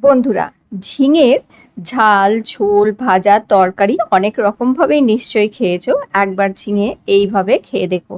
বন্ধুরা ঝিঙের ঝাল, ঝোল, ভাজা, তরকারি অনেক রকমভাবেই নিশ্চয়ই খেয়েছো। একবার ঝিঙে এইভাবে খেয়ে দেখো।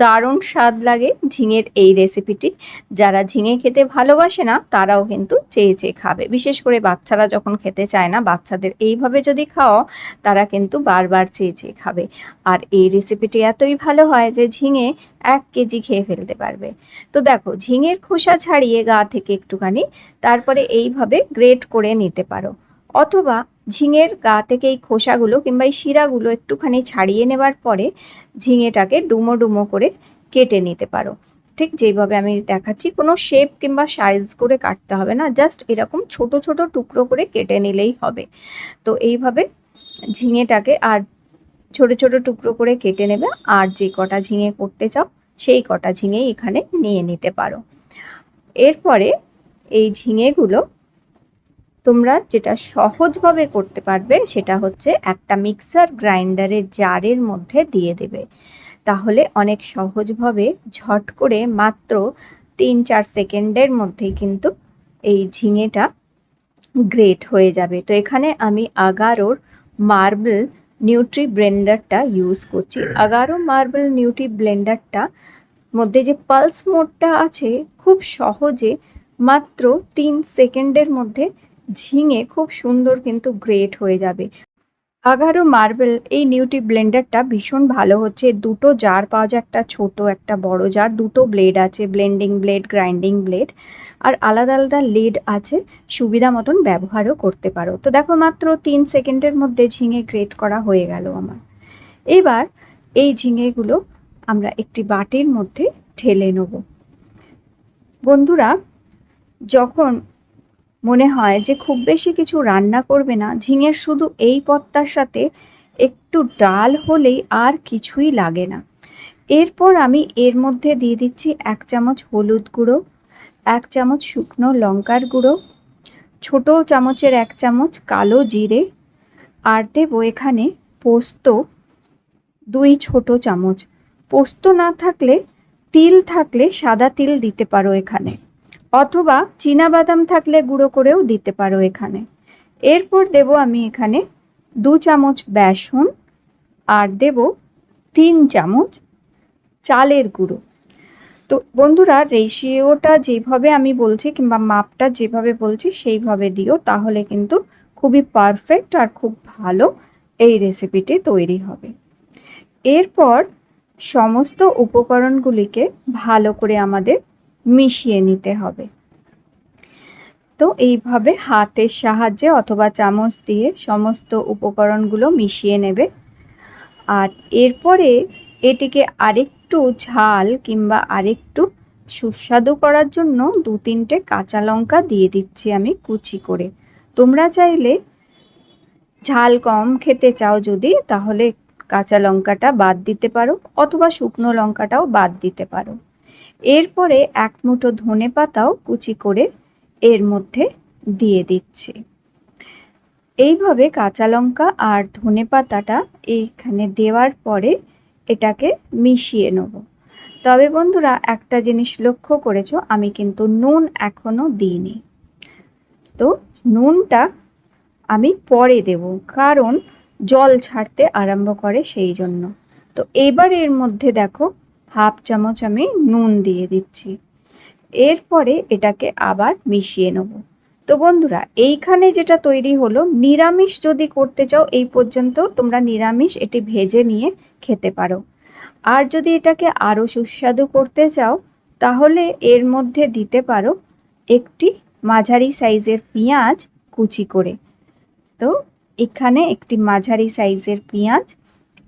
দারুণ স্বাদ লাগে ঝিঙের এই রেসিপিটি যারা ঝিঙে খেতে ভালোবাসে না, তারাও কিন্তু চেয়ে চেয়ে খাবে। বিশেষ করে বাচ্চারা যখন খেতে চায় না, বাচ্চাদের এইভাবে যদি খাও তারা কিন্তু বারবার চেয়ে চেয়ে খাবে। আর এই রেসিপিটি এতই ভালো হয় যে ঝিঙে এক কেজি খেয়ে ফেলতে পারবে। তো দেখো, ঝিঙের খোসা ছাড়িয়ে গা থেকে একটুখানি, তারপরে এইভাবে গ্রেট করে নিতে পারো। অথবা ঝিঙের গা থেকে এই খোসাগুলো কিংবা এই শিরাগুলো একটুখানি ছাড়িয়ে নেবার পরে ঝিঙেটাকে ডুমো ডুমো করে কেটে নিতে পারো। ঠিক যেইভাবে আমি দেখাচ্ছি, কোনো শেপ কিংবা সাইজ করে কাটতে হবে না জাস্ট এরকম ছোট ছোট টুকরো করে কেটে নিলেই হবে। তো এইভাবে ঝিঙেটাকে আর ছোট ছোট টুকরো করে কেটে নেবে, আর যে কটা ঝিঙে করতে চাও, সেই কটা ঝিঙেই এখানে নিয়ে নিতে পারো। এরপরে এই ঝিঙেগুলো তোমরা যেটা সহজভাবে করতে পারবে সেটা হচ্ছে একটা মিক্সার গ্রাইন্ডারের জারের মধ্যে দিয়ে দেবে। তাহলে অনেক সহজভাবে ঝট করে মাত্র তিন চার সেকেন্ডের মধ্যেই কিন্তু এই ঝিঙেটা গ্রেট হয়ে যাবে। তো এখানে আমি আগারোর মার্বেল নিউট্রি ব্লেন্ডারটা ইউজ করছি। আগারো মার্বেল নিউট্রি ব্লেন্ডারটা মধ্যে যে পালস মোডটা আছে, খুব সহজে মাত্র তিন সেকেন্ডের মধ্যে ঝিঙে খুব সুন্দর কিন্তু গ্রেট হয়ে যাবে। আগারো মার্বেল এই নিউটি ব্লেন্ডারটা ভীষণ ভালো হচ্ছে। দুটো জার পাওয়া যায়, একটা ছোট, একটা বড় জার দুটো ব্লেড আছে ব্লেন্ডিং ব্লেড গ্রাইন্ডিং ব্লেড আর আলাদা আলাদা লিড আছে, সুবিধা মতন ব্যবহারও করতে পারো। তো দেখো মাত্র তিন সেকেন্ডের মধ্যে ঝিঙে গ্রেট করা হয়ে গেল আমার। এবার এই ঝিঙেগুলো আমরা একটি বাটির মধ্যে ঢেলে নেব। বন্ধুরা, যখন মনে হয় যে খুব বেশি কিছু রান্না করবে না। ঝিঙের শুধু এই পত্তার সাথে একটু ডাল হলেই আর কিছুই লাগে না। এরপর আমি এর মধ্যে দিয়ে দিচ্ছি এক চামচ হলুদ গুঁড়ো, এক চামচ শুকনো লঙ্কার গুঁড়ো, ছোট চামচের এক চামচ কালো জিরে, আর দেবো এখানে পোস্ত, দুই ছোট চামচ। পোস্ত না থাকলে, তিল থাকলে সাদা তিল দিতে পারো এখানে। অথবা বাদাম থাকলে গুঁড়ো করেও দিতে পারো এখানে। এরপর দেব আমি এখানে দু চামচ বেসন আর দেব তিন চামচ চালের গুঁড়ো। তো বন্ধুরা, রেশিওটা যেভাবে আমি বলছি কিংবা মাপটা যেভাবে বলছি সেইভাবে দিও, তাহলে কিন্তু খুবই পারফেক্ট আর খুব ভালো এই রেসিপিটি তৈরি হবে। এরপর সমস্ত উপকরণগুলিকে ভালো করে আমাদের মিশিয়ে নিতে হবে। তো এইভাবে হাতের সাহায্যে অথবা চামচ দিয়ে সমস্ত উপকরণগুলো মিশিয়ে নেবে। আর এরপরে এটিকে আরেকটু ঝাল কিংবা আরেকটু সুস্বাদু করার জন্য দু তিনটে কাঁচা লঙ্কা দিয়ে দিচ্ছি আমি কুচি করে। তোমরা চাইলে ঝাল কম খেতে চাও যদি, তাহলে কাঁচা লঙ্কাটা বাদ দিতে পারো, অথবা শুকনো লঙ্কাটাও বাদ দিতে পারো। এরপরে এক মুঠো ধনে পাতাও কুচি করে এর মধ্যে দিয়ে দিচ্ছি। এইভাবে কাঁচা লঙ্কা আর ধনে পাতাটা এইখানে দেওয়ার পরে এটাকে মিশিয়ে নেব। তবে বন্ধুরা, একটা জিনিস লক্ষ্য করেছ, আমি কিন্তু নুন এখনও দিইনি। তো নুনটা আমি পরে দেব, কারণ জল ছাড়তে আরম্ভ করে সেই জন্য তো এবার এর মধ্যে দেখো হাফ চামচ আমি নুন দিয়ে দিচ্ছি। এরপরে এটাকে আবার মিশিয়ে নেব। তো বন্ধুরা, এইখানে যেটা তৈরি হলো, নিরামিষ যদি করতে চাও, এই পর্যন্ত তোমরা নিরামিষ এটি ভেজে নিয়ে খেতে পারো। আর যদি এটাকে আরও সুস্বাদু করতে চাও, তাহলে এর মধ্যে দিতে পারো একটি মাঝারি সাইজের পেঁয়াজ কুচি করে। তো এখানে একটি মাঝারি সাইজের পেঁয়াজ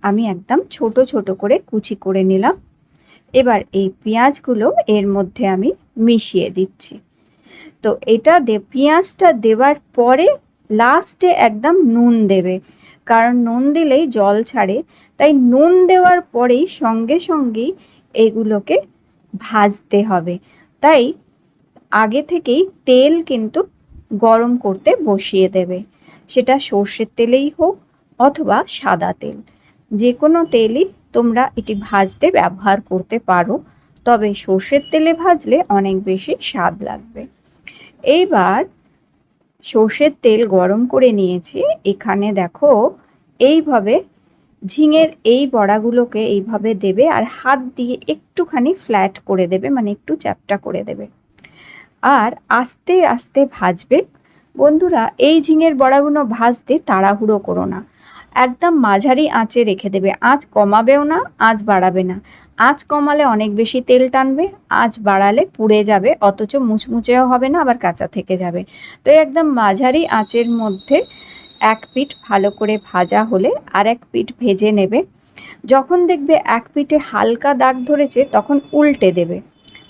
আমি একদম ছোট ছোট করে কুচি করে নিলাম। এবার এই পেঁয়াজগুলো এর মধ্যে আমি মিশিয়ে দিচ্ছি। তো এটা দে, পেঁয়াজটা দেওয়ার পরে লাস্টে একদম নুন দেবে। কারণ নুন দিলেই জল ছাড়ে। তাই নুন দেওয়ার পরেই সঙ্গে সঙ্গেই এগুলোকে ভাজতে হবে। তাই আগে থেকেই তেল কিন্তু গরম করতে বসিয়ে দেবে। সেটা সর্ষের তেলেই হোক অথবা সাদা তেল। যে কোনো তেলই তোমরা এটি ভাজতে ব্যবহার করতে পারো, তবে সর্ষের তেলে ভাজলে অনেক বেশি স্বাদ লাগবে। এইবার সর্ষের তেল গরম করে নিয়েছি। এখানে দেখো, এইভাবে ঝিঙের এই বড়াগুলোকে এইভাবে দেবে আর হাত দিয়ে একটুখানি ফ্ল্যাট করে দেবে মানে একটু চ্যাপটা করে দেবে। আর আস্তে আস্তে ভাজবে। বন্ধুরা, এই ঝিঙের বড়াগুলো ভাজতে তাড়াহুড়ো করো না। একদম মাঝারি আঁচে রেখে দেবে। আঁচ কমাবেও না, আঁচ বাড়াবে না। আঁচ কমালে অনেক বেশি তেল টানবে, আঁচ বাড়ালে পুড়ে যাবে, অথচ মুচমুচেও হবে না, আবার কাঁচা থেকে যাবে। তো একদম মাঝারি আঁচের মধ্যে এক পিঠ ভালো করে ভাজা হলে আর এক পিঠ ভেজে নেবে। যখন দেখবে এক পিঠে হালকা দাগ ধরেছে, তখন উল্টে দেবে।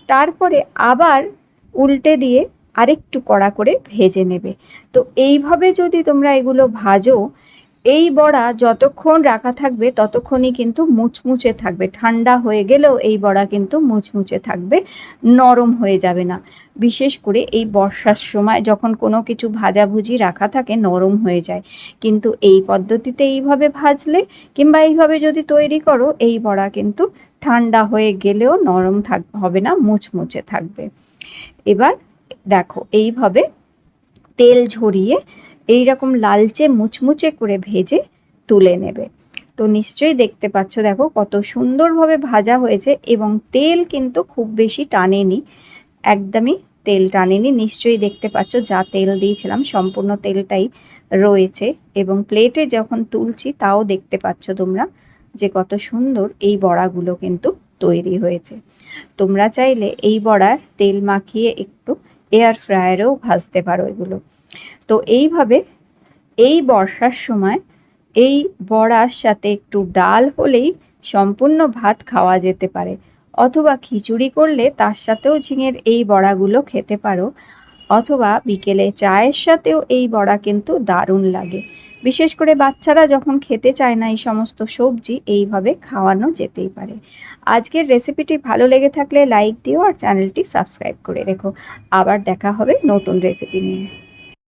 তারপরে আবার উল্টে দিয়ে আরেকটু কড়া করে ভেজে নেবে। তো এইভাবে যদি তোমরা এগুলো ভাজো এই বড়া যতক্ষণ রাখা থাকবে, ততক্ষণই কিন্তু মুচমুচে থাকবে। ঠান্ডা হয়ে গেলেও এই বড়া কিন্তু মুচমুচে থাকবে, নরম হয়ে যাবে না। বিশেষ করে এই বর্ষার সময় যখন কোনো কিছু ভাজাভুজি রাখা থাকে, নরম হয়ে যায়। কিন্তু এই পদ্ধতিতে এইভাবে ভাজলে কিংবা এইভাবে যদি তৈরি করো, এই বড়া কিন্তু ঠান্ডা হয়ে গেলেও নরম থাক, হবে না, মুচমুচে থাকবে। এবার দেখো, এইভাবে তেল ঝরিয়ে এই রকম লালচে মুচমুচে করে ভেজে তুলে নেবে। তো নিশ্চয়ই দেখতে পাচ্ছ, দেখো কত সুন্দরভাবে ভাজা হয়েছে এবং তেল কিন্তু খুব বেশি টানেনি, একদমই তেল টানেনি। নিশ্চয়ই দেখতে পাচ্ছ, যা তেল দিয়েছিলাম সম্পূর্ণ তেলটাই রয়েছে এবং প্লেটে যখন তুলছি তাও দেখতে পাচ্ছ তোমরা যে কত সুন্দর এই বড়াগুলো কিন্তু তৈরি হয়েছে। তোমরা চাইলে এই বড়ার তেল মাখিয়ে একটু এয়ার ফ্রায়ারেও ভাজতে পারো এগুলো। তো এইভাবে এই বর্ষার সময় এই বড়ার সাথে একটু ডাল হলেই সম্পূর্ণ ভাত খাওয়া যেতে পারে। অথবা খিচুড়ি করলে তার সাথেও ঝিঙের এই বড়াগুলো খেতে পারো। অথবা বিকেলে চায়ের সাথেও এই বড়া কিন্তু দারুণ লাগে। বিশেষ করে বাচ্চারা যখন খেতে চায় না এই সমস্ত সবজি, এইভাবে খাওয়ানো যেতেই পারে। আজকের রেসিপিটি ভালো লেগে থাকলে লাইক দিও আর চ্যানেলটি সাবস্ক্রাইব করে রেখো। আবার দেখা হবে নতুন রেসিপি নিয়ে।